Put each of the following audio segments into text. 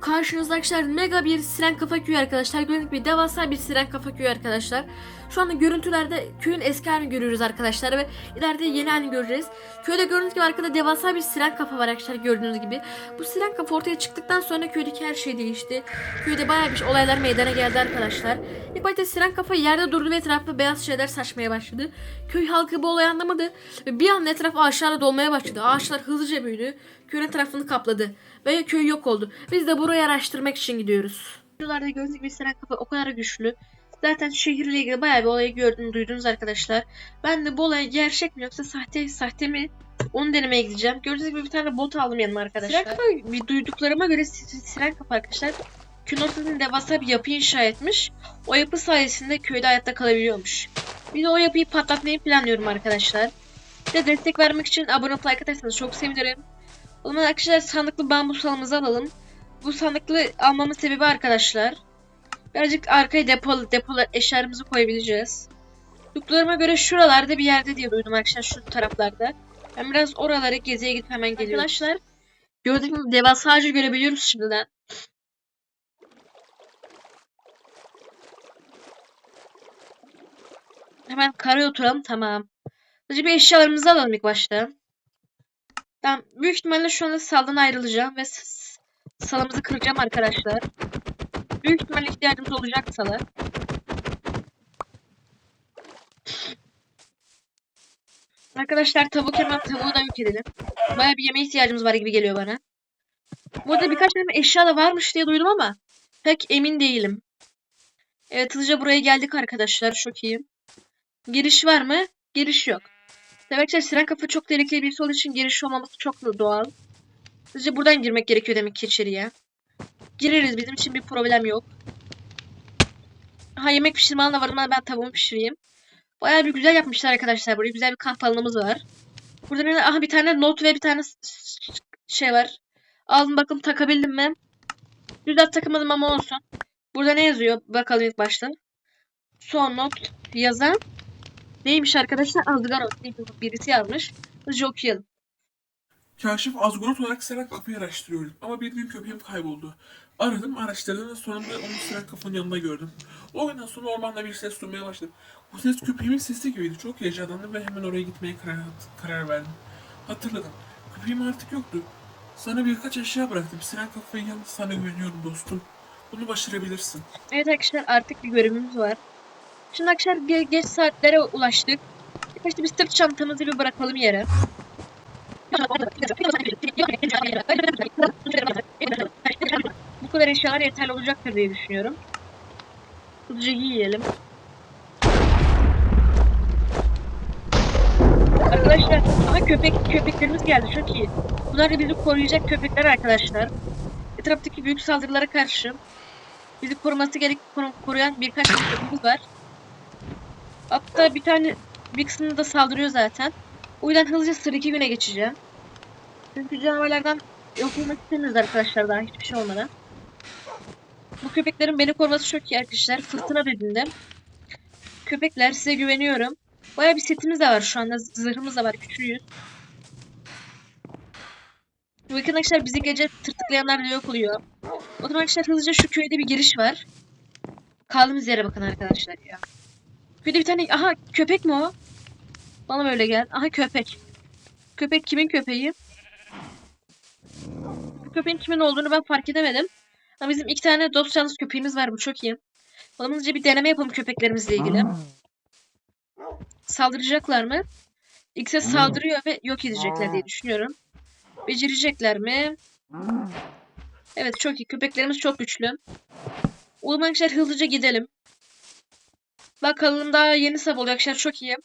Karşınızda arkadaşlar mega bir siren kafa köyü arkadaşlar. Gördüğünüz gibi devasa bir siren kafa köyü arkadaşlar. Şu anda görüntülerde köyün eski halini görüyoruz arkadaşlar ve ileride yeni halini göreceğiz. Köyde gördüğünüz gibi arkada devasa bir siren kafa var arkadaşlar gördüğünüz gibi. Bu siren kafa ortaya çıktıktan sonra köydeki her şey değişti. Köyde bayağı bir olaylar meydana geldi arkadaşlar. İlk başta siren kafa yerde durdu ve etrafta beyaz şeyler saçmaya başladı. Köy halkı bu olayı anlamadı ve bir anda etraf ağaçlarla dolmaya başladı. Ağaçlar hızlıca büyüdü. Köyün etrafını kapladı ve köy yok oldu. Biz de burayı araştırmak için gidiyoruz. Videolarda gördüğünüz gibi siren kafa o kadar güçlü. Zaten şehirle ilgili bayağı bir olayı gördünüz, duydunuz arkadaşlar. Ben de bu olay gerçek mi yoksa sahte sahte mi? Onu denemeye gideceğim. Gördüğünüz gibi bir tane bot aldım yanıma arkadaşlar. Siren kafa bir duyduklarıma göre si- siren kafa arkadaşlar köyün ortasında devasa bir yapı inşa etmiş. O yapı sayesinde köyde hayatta kalabiliyormuş. Bir de o yapıyı patlatmayı planlıyorum arkadaşlar. Size destek vermek için abone olup like atarsanız çok sevinirim. O zaman arkadaşlar sandıklı bambu salımızı alalım. Bu sandıklı almamın sebebi arkadaşlar. Birazcık arkaya depo, depolar eşyalarımızı koyabileceğiz. Duyduklarıma göre şuralarda bir yerde diye duydum arkadaşlar şu taraflarda. Ben biraz oralara geziye gidip hemen geliyorum. Arkadaşlar gördüğünüz gibi devasa ağacı görebiliyoruz şimdiden. Hemen karaya oturalım tamam. Hızlıca bir eşyalarımızı alalım ilk başta. Ben büyük ihtimalle şu anda saldan ayrılacağım ve salımızı kıracağım arkadaşlar. Büyük ihtimalle ihtiyacımız olacak sala. Arkadaşlar tavuk hemen tavuğu da yok edelim. Baya bir yemeğe ihtiyacımız var gibi geliyor bana. Burada birkaç tane eşya da varmış diye duydum ama pek emin değilim. Evet hızlıca buraya geldik arkadaşlar. Çok iyi. Giriş var mı? Giriş yok. Demek ki siren kafa çok tehlikeli birisi olduğu için giriş olmaması çok doğal. Sizce buradan girmek gerekiyor demek ki içeriye. Gireriz bizim için bir problem yok. Ha yemek pişirme alanı var ama ben tavuğumu pişireyim. Bayağı bir güzel yapmışlar arkadaşlar. Buraya güzel bir kamp alanımız var. Burada bir, aha bir tane not ve bir tane şey var. Aldım bakalım takabildim mi? Güzel takamadım ama olsun. Burada ne yazıyor? Bakalım ilk başta. Son not yazan Neymiş arkadaşlar? Aldıgarot diye bir- birisi yazmış. Hızlıca okuyalım. Kaşif Azgurot olarak Siren Kafa'yı araştırıyordum ama bir gün köpeğim kayboldu. Aradım, araştırdım ve sonunda onu Siren Kafa'nın yanında gördüm. O günden sonra ormanda bir ses duymaya başladım. Bu ses köpeğimin sesi gibiydi. Çok heyecanlandım ve hemen oraya gitmeye karar, karar verdim. Hatırladım. Köpeğim artık yoktu. Sana birkaç eşya bıraktım. Siren Kafa'nın yanında sana güveniyorum dostum. Bunu başarabilirsin. Evet arkadaşlar artık bir görevimiz var. Şimdi arkadaşlar ge- geç saatlere ulaştık. Başta bir sırt çantamızı bir bırakalım yere. Bu kadar eşyalar yeterli olacaktır diye düşünüyorum. Hızlıca yiyelim. Arkadaşlar, aha köpek köpeklerimiz geldi çok iyi. Bunlar da bizi koruyacak köpekler arkadaşlar. Etraftaki büyük saldırılara karşı bizi koruması gerek koru- koruyan birkaç köpeğimiz var. Hatta bir tane bir kısmını da saldırıyor zaten. O yüzden hızlıca sıradaki güne geçeceğim. Çünkü canavarlardan yok olmak istemiyoruz arkadaşlar daha hiçbir şey olmadan. Bu köpeklerin beni koruması çok iyi arkadaşlar. Fırtına dediğinde. Köpekler size güveniyorum. Baya bir setimiz de var şu anda. Zırhımız da var. Küçüğüz. Bu arkadaşlar bizi gece tırtıklayanlar da yok oluyor. O zaman arkadaşlar hızlıca şu köyde bir giriş var. Kaldığımız yere bakın arkadaşlar ya. Köyde bir tane... Aha köpek mi o? Bana böyle gel. Aha köpek. Köpek kimin köpeği? Köpeğin kimin olduğunu ben fark edemedim. Ama bizim iki tane dost canlısı köpeğimiz var. Bu çok iyi. Hızlıca bir deneme yapalım köpeklerimizle ilgili. Saldıracaklar mı? İkisi saldırıyor ve yok edecekler diye düşünüyorum. Becerecekler mi? Evet çok iyi. Köpeklerimiz çok güçlü. O zaman arkadaşlar hızlıca gidelim. Bakalım daha yeni sabah oluyor çok iyi.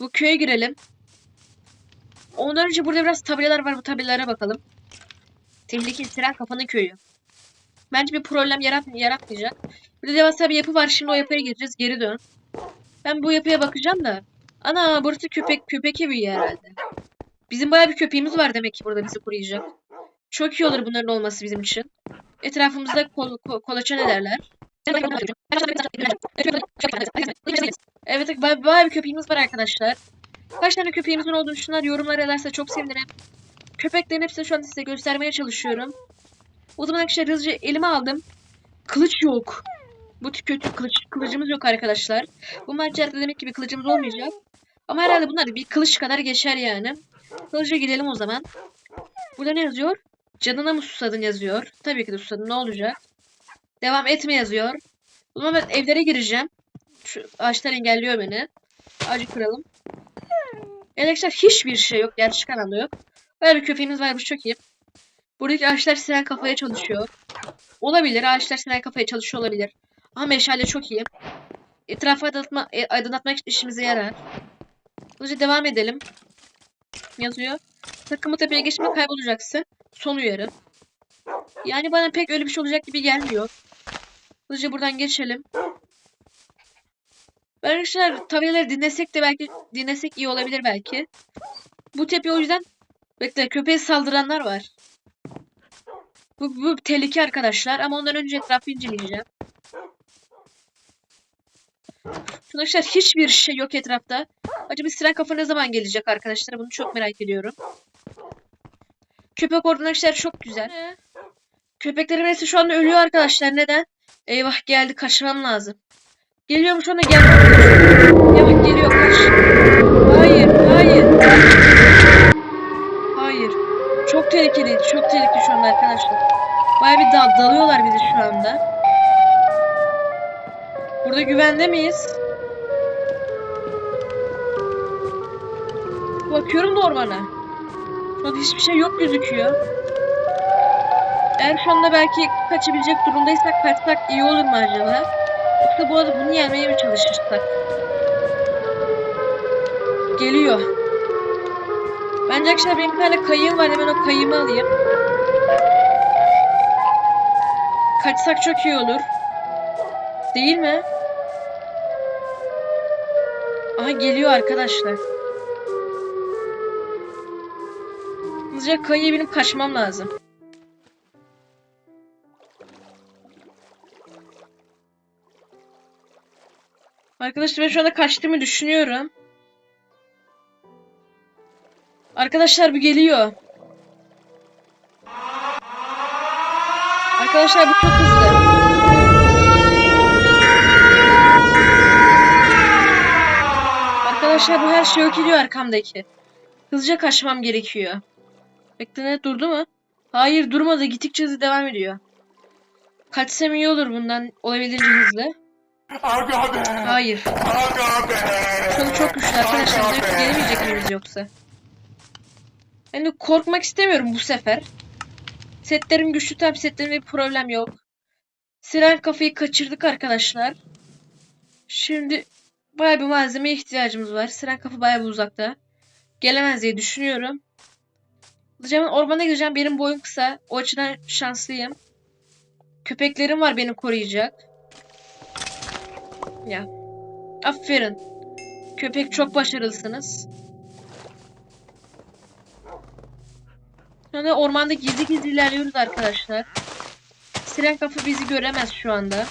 Bu köye girelim. Ondan önce burada biraz tabelalar var. Bu tabelalara bakalım. Tehlikeli siren kafanın köyü. Bence bir problem yarat yaratmayacak. Burada devasa bir yapı var. Şimdi o yapıya gireceğiz. Geri dön. Ben bu yapıya bakacağım da. Ana burası köpek köpek evi herhalde. Bizim bayağı bir köpeğimiz var demek ki burada bizi koruyacak. Çok iyi olur bunların olması bizim için. Etrafımızda kol, kol, kolaçan ederler. Evet bayağı, bayağı bir köpeğimiz var arkadaşlar. Kaç tane köpeğimizin olduğunu şunlar yorumlara yazarsa çok sevinirim. Köpeklerin hepsini şu an size göstermeye çalışıyorum. O zaman arkadaşlar hızlıca elime aldım. Kılıç yok. Bu kötü kılıç, kılıcımız yok arkadaşlar. Bu maçlarda demek ki bir kılıcımız olmayacak. Ama herhalde bunlar bir kılıç kadar geçer yani. Hızlıca gidelim o zaman. Burada ne yazıyor? Canına mı susadın yazıyor. Tabii ki de susadım ne olacak? Devam etme yazıyor. O zaman ben evlere gireceğim. Şu ağaçlar engelliyor beni. Ağacı kıralım. Arkadaşlar hiçbir şey yok. Gerçek anlamda yok. Böyle bir köpeğimiz varmış çok iyi. Buradaki ağaçlar siren kafaya çalışıyor. Olabilir. Ağaçlar siren kafaya çalışıyor olabilir. Ama meşale çok iyi. Etrafı aydınlatma, e, aydınlatmak işimize yarar. Hızlıca devam edelim. Yazıyor. Bu tepeye geçme kaybolacaksın. Son uyarı. Yani bana pek öyle bir şey olacak gibi gelmiyor. Hızlıca buradan geçelim. Arkadaşlar tabelaları dinlesek de belki dinlesek iyi olabilir belki. Bu tepe o yüzden bekle köpeğe saldıranlar var. Bu, bu tehlike arkadaşlar ama ondan önce etrafı inceleyeceğim. Arkadaşlar hiçbir şey yok etrafta. Acaba siren kafa ne zaman gelecek arkadaşlar? Bunu çok merak ediyorum. Köpek oradan arkadaşlar çok güzel. Köpeklerin hepsi şu anda ölüyor arkadaşlar. Neden? Eyvah geldi kaçmam lazım. Geliyorum şu anda gelmem lazım. Eyvah geliyor kaç. Hayır hayır. Hayır. Çok tehlikeli. Çok tehlikeli şu anda arkadaşlar. Baya bir dal dalıyorlar bizi şu anda. Burada güvende miyiz? Bakıyorum da ormana. Şu anda hiçbir şey yok gözüküyor. Eğer şu anda belki kaçabilecek durumdaysak kaçsak iyi olur mu acaba? Yoksa bu arada bunu yenmeye mi çalışırsak? Geliyor. Bence arkadaşlar benim bir tane kayığım var. Hemen o kayığımı alayım. Kaçsak çok iyi olur. Değil mi? Aha geliyor arkadaşlar. Hızlıca kayıya binip kaçmam lazım. Arkadaşlar ben şu anda kaçtığımı düşünüyorum. Arkadaşlar bu geliyor. Arkadaşlar bu çok hızlı. Arkadaşlar bu her şey yok ediyor arkamdaki. Hızlıca kaçmam gerekiyor. Bekle ne durdu mu? Hayır durmadı gittikçe hızlı devam ediyor. Kaçsam iyi olur bundan olabildiğince hızlı. Aga be! Hayır. Aga be! Çok çok güçlü arkadaşlar. Be! gelemeyecek miyiz yoksa? Ben de korkmak istemiyorum bu sefer. Setlerim güçlü tabi setlerimde bir problem yok. Siren kafayı kaçırdık arkadaşlar. Şimdi bayağı bir malzemeye ihtiyacımız var. Siren kafa bayağı bir uzakta. Gelemez diye düşünüyorum. Ben ormana gireceğim. Benim boyum kısa. O açıdan şanslıyım. Köpeklerim var beni koruyacak. Ya. Aferin. Köpek çok başarılısınız. Şu anda ormanda gizli gizli ilerliyoruz arkadaşlar. Siren kafa bizi göremez şu anda.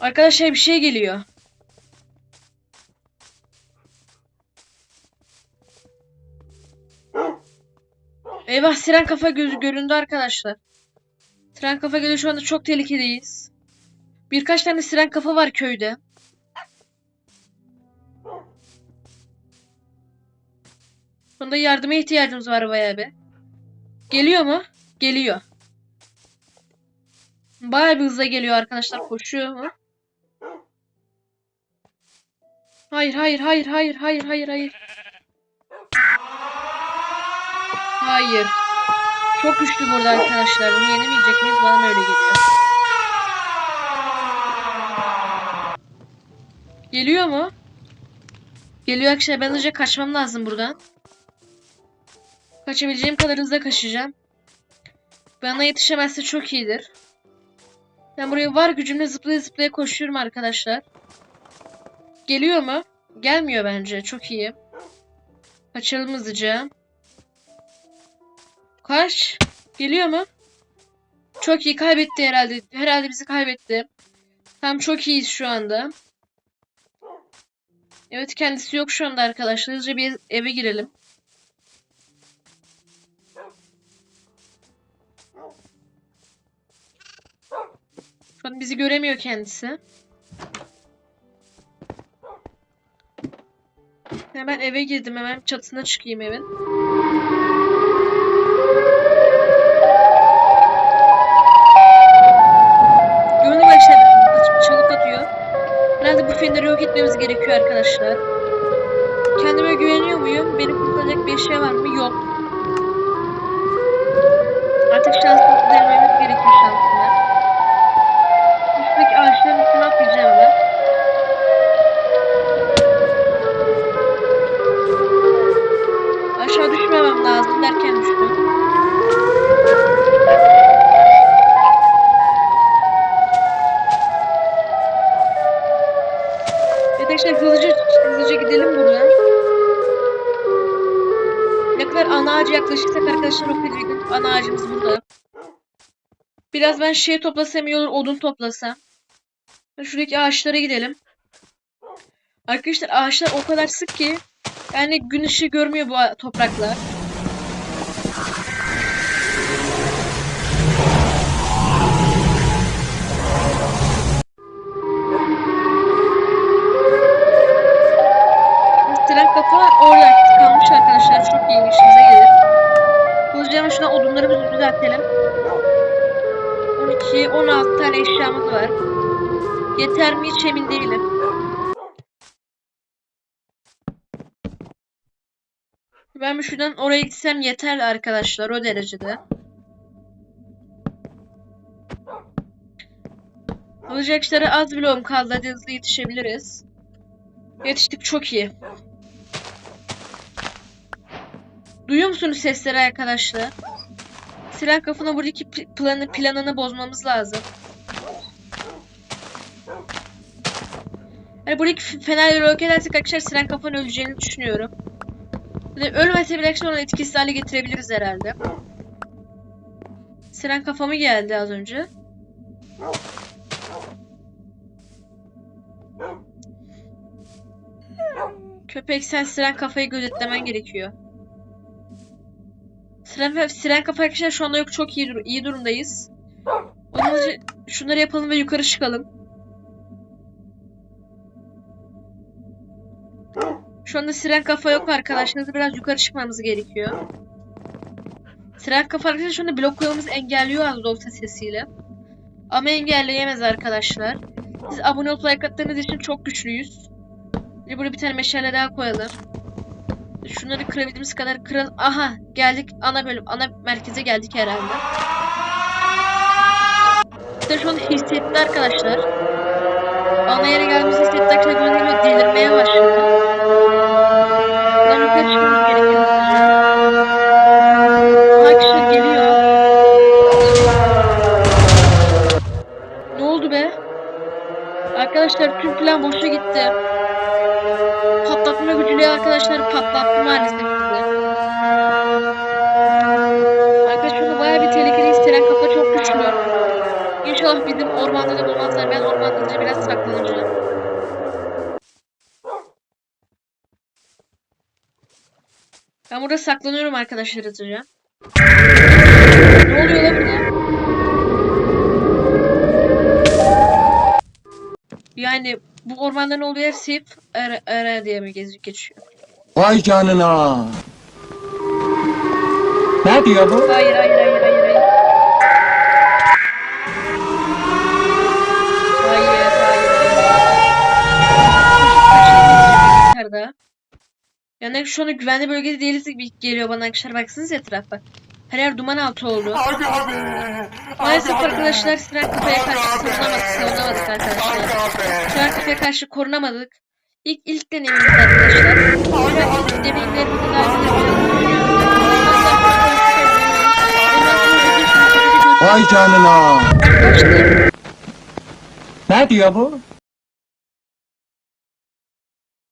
Arkadaşlar bir şey geliyor. Eyvah siren kafa gözü göründü arkadaşlar. Siren kafa gözü şu anda çok tehlikedeyiz. Birkaç tane siren kafa var köyde. Bunda yardıma ihtiyacımız var bayağı bir. Geliyor mu? Geliyor. Bayağı bir hızla geliyor arkadaşlar. Koşuyor mu? Hayır, hayır, hayır, hayır, hayır, hayır, hayır. Hayır. Çok güçlü burada arkadaşlar. Bunu yenemeyecek miyiz? Bana öyle geliyor. Geliyor mu? Geliyor arkadaşlar. Ben hızlıca kaçmam lazım buradan. Kaçabileceğim kadar hızla kaçacağım. Bana yetişemezse çok iyidir. Ben buraya var gücümle zıplaya zıplaya koşuyorum arkadaşlar. Geliyor mu? Gelmiyor bence. Çok iyi. Kaçalım hızlıca. Kaç? Geliyor mu? Çok iyi. Kaybetti herhalde. Herhalde bizi kaybetti. Tam çok iyiyiz şu anda. Evet kendisi yok şu anda arkadaşlar. Hızlıca bir eve girelim. Şu an bizi göremiyor kendisi. Hemen eve girdim. Hemen çatısına çıkayım evin. Gördüğünüz gibi arkadaşlar çalık atıyor. Feneri yok etmemiz gerekiyor arkadaşlar. Kendime güveniyor muyum? Beni kurtaracak bir şey var mı? Yok. Artık şansımı denememiz gerekiyor şansımı. Üstteki ağaçların üstüne atlayacağım hemen. Aşağı düşmemem lazım derken düştüm. Arkadaşlar hızlıca, hızlıca gidelim buradan. Ne ana ağaca yaklaşırsak arkadaşlar o kadar. Ana ağacımız burada. Biraz ben şey toplasam iyi olur, odun toplasam. Şuradaki ağaçlara gidelim. Arkadaşlar ağaçlar o kadar sık ki yani gün ışığı görmüyor bu topraklar. Kafa orada kalmış arkadaşlar. Çok iyi işimize gelir. Hızlıca şuna odunlarımızı düzeltelim. 12, 16 tane eşyamız var. Yeter mi hiç emin değilim. Ben şuradan oraya gitsem yeter arkadaşlar o derecede. Alacakları az bloğum kaldı. Hadi hızlı yetişebiliriz. Yetiştik çok iyi. Duyuyor musunuz sesleri arkadaşlar? Silah kafana buradaki pl- planı planını bozmamız lazım. Hani buradaki fenerleri yok edersek arkadaşlar siren kafanın öleceğini düşünüyorum. Ve ölmese bile arkadaşlar onu etkisiz hale getirebiliriz herhalde. Siren kafamı geldi az önce. Köpek sen siren kafayı gözetlemen gerekiyor. Siren, siren kafa arkadaşlar şu anda yok çok iyi, iyi durumdayız. İçin şunları yapalım ve yukarı çıkalım. Şu anda siren kafa yok arkadaşlar. Biraz yukarı çıkmamız gerekiyor. Siren kafa arkadaşlar şu anda blok koymamızı engelliyor az olsa sesiyle. Ama engelleyemez arkadaşlar. Siz abone olup like attığınız için çok güçlüyüz. Bir buraya bir tane meşale daha koyalım. Şunları kırabildiğimiz kadar kıralım. Aha geldik ana bölüm, ana merkeze geldik herhalde. İşte şu an hissetti arkadaşlar. Ana yere geldiğimizi hissetti arkadaşlar. Gördüğünüz gibi delirmeye başladı. Buradan yukarı çıkmamız gerekiyor. Arkadaşlar geliyor. Ne oldu be? Arkadaşlar tüm plan boşa gitti. Patlatma gücüyle arkadaşlar patlattı maalesef bizi. Arkadaşlar şurada bayağı bir tehlikeli hisseden kafa çok güçlü. İnşallah bizim ormanda da bulmazlar. Ben ormanda biraz saklanacağım. Ben burada saklanıyorum arkadaşlar hızlıca. Ne oluyor lan burada? Yani bu ormanların olduğu yer Sip ara, ara diye mi gezip geçiyor? Vay canına. Ne diyor bu? Hayır hayır hayır hayır hayır. Hayır hayır. Yukarıda. Yani şu anda güvenli bölgede değiliz gibi geliyor bana arkadaşlar. Baksanız etrafa. Her yer duman altı oldu. Abi abi. Maalesef abi. arkadaşlar siren kafaya karşı korunamadık, savunamadık arkadaşlar. Abi abi. Siren kafaya karşı korunamadık. İlk ilk deneyimimiz arkadaşlar. Abi abi. Deneyimlerimizi daha Vay canına. Ne diyor bu?